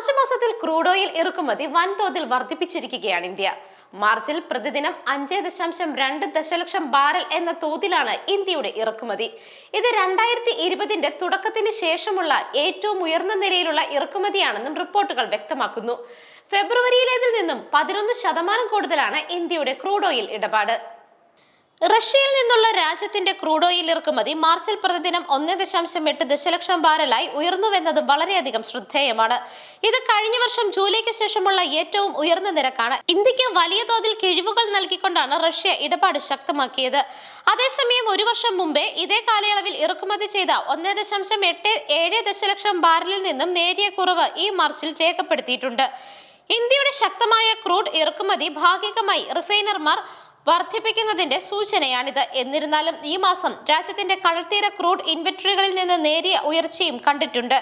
March മാസത്തിൽ crude oil ഇറക്കുമതി വൻതോതിൽ വർദ്ധിപ്പിച്ചിരിക്കുകയാണ് ഇന്ത്യ. മാർച്ചിൽ പ്രതിദിനം അഞ്ച് ദശാംശം രണ്ട് ദശലക്ഷം ബാരൽ എന്ന തോതിലാണ് ഇന്ത്യയുടെ ഇറക്കുമതി. ഇത് രണ്ടായിരത്തി ഇരുപതിന്റെ തുടക്കത്തിന് ശേഷമുള്ള ഏറ്റവും ഉയർന്ന നിലയിലുള്ള ഇറക്കുമതിയാണെന്നും റിപ്പോർട്ടുകൾ വ്യക്തമാക്കുന്നു. ഫെബ്രുവരിയിലേതിൽ നിന്നും പതിനൊന്ന് ശതമാനം കൂടുതലാണ് ഇന്ത്യയുടെ ക്രൂഡ് ഓയിൽ ഇടപാട്. റഷ്യയിൽ നിന്നുള്ള രാജ്യത്തിന്റെ ക്രൂഡ് ഓയിൽ ഇറക്കുമതി മാർച്ചിൽ പ്രതിദിനം ഒന്ന് ദശാംശം എട്ട് ദശലക്ഷം ബാരലായി ഉയർന്നുവെന്നത് വളരെയധികം ശ്രദ്ധേയമാണ്. ഇത് കഴിഞ്ഞ വർഷം ജൂലൈക്ക് ശേഷമുള്ള ഏറ്റവും ഉയർന്ന നിരക്കാണ്. ഇന്ത്യയ്ക്ക് വലിയ തോതിൽ കിഴിവുകൾ നൽകിക്കൊണ്ടാണ് റഷ്യ ഇടപാട് ശക്തമാക്കിയത്. അതേസമയം ഒരു വർഷം മുമ്പേ ഇതേ കാലയളവിൽ ഇറക്കുമതി ചെയ്ത ഒന്ന് ദശാംശം എട്ട് ഏഴ് ദശലക്ഷം ബാരലിൽ നിന്നും നേരിയ കുറവ് ഈ മാർച്ചിൽ രേഖപ്പെടുത്തിയിട്ടുണ്ട്. ഇന്ത്യയുടെ ശക്തമായ ക്രൂഡ് ഇറക്കുമതി ഭാഗികമായി റിഫൈനർമാർ വർദ്ധിപ്പിക്കുന്നതിന്റെ സൂചനയാണിത്. എന്നിരുന്നാലും ഈ മാസം രാജ്യത്തിന്റെ കടൽത്തീര ക്രൂഡ് ഇൻവെന്ററികളിൽ നിന്ന് നേരിയ ഉയർച്ചയും കണ്ടിട്ടുണ്ട്.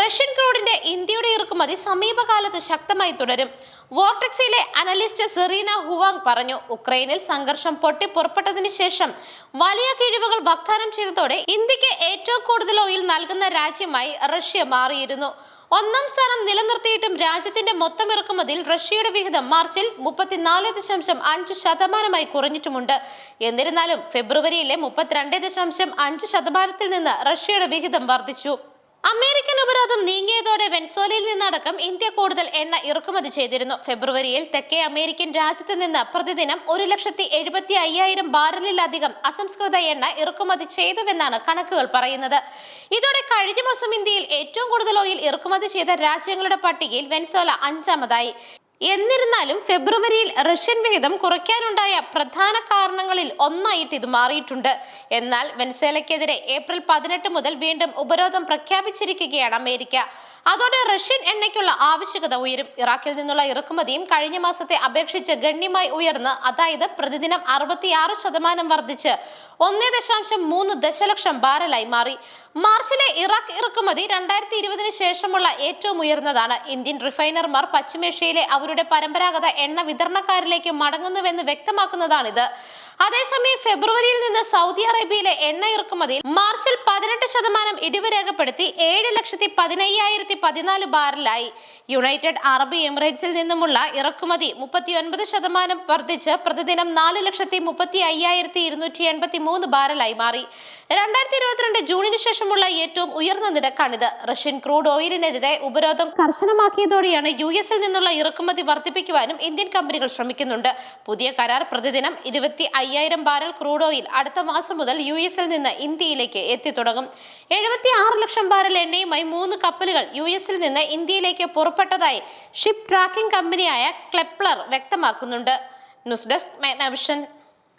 റഷ്യൻ ക്രൂഡിന്റെ ഇന്ത്യയുടെ ഇറക്കുമതി സമീപകാലത്ത് ശക്തമായി തുടരും. വോർട്ടെക്സിലെ അനലിസ്റ്റ് സെറീന ഹുവാങ് പറഞ്ഞു ഉക്രൈനിൽ സംഘർഷം പൊട്ടിപ്പുറപ്പെട്ടതിന് ശേഷം വലിയ കിഴിവുകൾ വാഗ്ദാനം ചെയ്തതോടെ ഇന്ത്യയ്ക്ക് ഏറ്റവും കൂടുതൽ ഓയിൽ നൽകുന്ന രാജ്യമായി റഷ്യ മാറിയിരുന്നു. ഒന്നാം സ്ഥാനം നിലനിർത്തിയിട്ടും രാജ്യത്തിന്റെ മൊത്തം ഇറക്കുമതിയിൽ റഷ്യയുടെ വിഹിതം മാർച്ചിൽ മുപ്പത്തിനാല് ദശാംശം അഞ്ച് ശതമാനമായി കുറഞ്ഞിട്ടുമുണ്ട്. എന്നിരുന്നാലും ഫെബ്രുവരിയിലെ മുപ്പത്തിരണ്ട് ദശാംശം അഞ്ച് ശതമാനത്തിൽ നിന്ന് റഷ്യയുടെ വിഹിതം വർദ്ധിച്ചു. അമേരിക്കൻ ഉപരോധം നീങ്ങിയതോടെ വെൻസോലയിൽ നിന്നടക്കം ഇന്ത്യ കൂടുതൽ എണ്ണ ഇറക്കുമതി ചെയ്തിരുന്നു. ഫെബ്രുവരിയിൽ തെക്കേ അമേരിക്കൻ രാജ്യത്ത് നിന്ന് പ്രതിദിനം ഒരു ലക്ഷത്തി എഴുപത്തി അയ്യായിരം ബാരലിലധികം അസംസ്കൃത എണ്ണ ഇറക്കുമതി ചെയ്തുവെന്നാണ് കണക്കുകൾ പറയുന്നത്. ഇതോടെ കഴിഞ്ഞ മാസം ഇന്ത്യയിൽ ഏറ്റവും കൂടുതൽ ഓയിൽ ഇറക്കുമതി ചെയ്ത രാജ്യങ്ങളുടെ പട്ടികയിൽ വെൻസോല അഞ്ചാമതായി. എന്നിരുന്നാലും ഫെബ്രുവരിയിൽ റഷ്യൻ വിഹിതം കുറയ്ക്കാനുണ്ടായ പ്രധാന കാരണങ്ങളിൽ ഒന്നായിട്ട് ഇത് മാറിയിട്ടുണ്ട്. എന്നാൽ വെനസേലയ്ക്കെതിരെ ഏപ്രിൽ പതിനെട്ട് മുതൽ വീണ്ടും ഉപരോധം പ്രഖ്യാപിച്ചിരിക്കുകയാണ് അമേരിക്ക. അതോടെ റഷ്യൻ എണ്ണയ്ക്കുള്ള ആവശ്യകത ഉയരും. ഇറാഖിൽ നിന്നുള്ള ഇറക്കുമതിയും കഴിഞ്ഞ മാസത്തെ അപേക്ഷിച്ച് ഗണ്യമായി ഉയർന്ന് അതായത് പ്രതിദിനം അറുപത്തിയാറ് ശതമാനം വർദ്ധിച്ച് ഒന്നേ ദശാംശം മൂന്ന് ദശലക്ഷം ബാരലായി മാറി. മാർച്ചിലെ ഇറാഖ് ഇറക്കുമതി രണ്ടായിരത്തി ഇരുപതിന് ശേഷമുള്ള ഏറ്റവും ഉയർന്നതാണ്. ഇന്ത്യൻ റിഫൈനർമാർ പശ്ചിമേഷ്യയിലെ അവരുടെ പരമ്പരാഗത എണ്ണ വിതരണക്കാരിലേക്ക് മടങ്ങുന്നുവെന്ന് വ്യക്തമാക്കുന്നതാണിത്. അതേസമയം ഫെബ്രുവരിയിൽ നിന്ന് സൗദി അറേബ്യയിലെ എണ്ണ ഇറക്കുമതിയിൽ മാർച്ചിൽ പതിനെട്ട് ശതമാനം ഇടിവ് രേഖപ്പെടുത്തി ഏഴ് ലക്ഷത്തി പതിനയ്യായിരത്തി പതിനാല് ബാരലായി. യുണൈറ്റഡ് അറബ് എമിറേറ്റ്സിൽ നിന്നുമുള്ള ഇറക്കുമതി മുപ്പത്തി ഒൻപത് ശതമാനം വർദ്ധിച്ച് പ്രതിദിനം നാല് ലക്ഷത്തി മുപ്പത്തി അയ്യായിരത്തി ഇരുന്നൂറ്റി എൺപത്തി മൂന്ന് ബാരലായി മാറി. രണ്ടായിരത്തി ഇരുപത്തിരണ്ട് ജൂണിന് ശേഷമുള്ള ഏറ്റവും ഉയർന്ന നിരക്കാണിത്. റഷ്യൻ ക്രൂഡ് ഓയിലിനെതിരെ ഉപരോധം കർശനമാക്കിയതോടെയാണ് യു എസിൽ നിന്നുള്ള ഇറക്കുമതി വർദ്ധിപ്പിക്കുവാനും ഇന്ത്യൻ കമ്പനികൾ ശ്രമിക്കുന്നുണ്ട്. പുതിയ കരാർ പ്രതിദിനം ഇരുപത്തി അയ്യായിരം ബാരൽ ക്രൂഡ് ഓയിൽ അടുത്ത മാസം മുതൽ യു എസിൽ നിന്ന് ഇന്ത്യയിലേക്ക് എത്തിത്തുടങ്ങും എഴുപത്തി ആറ് ലക്ഷം ബാരൽ എണ്ണയുമായി മൂന്ന് കപ്പലുകൾ യു എസിൽ നിന്ന് ഇന്ത്യയിലേക്ക് പുറപ്പെട്ടതായി ഷിപ്പ് ട്രാക്കിംഗ് കമ്പനിയായ ക്ലെപ്ലർ വ്യക്തമാക്കുന്നുണ്ട്. News desk മെഗ്നവിഷൻ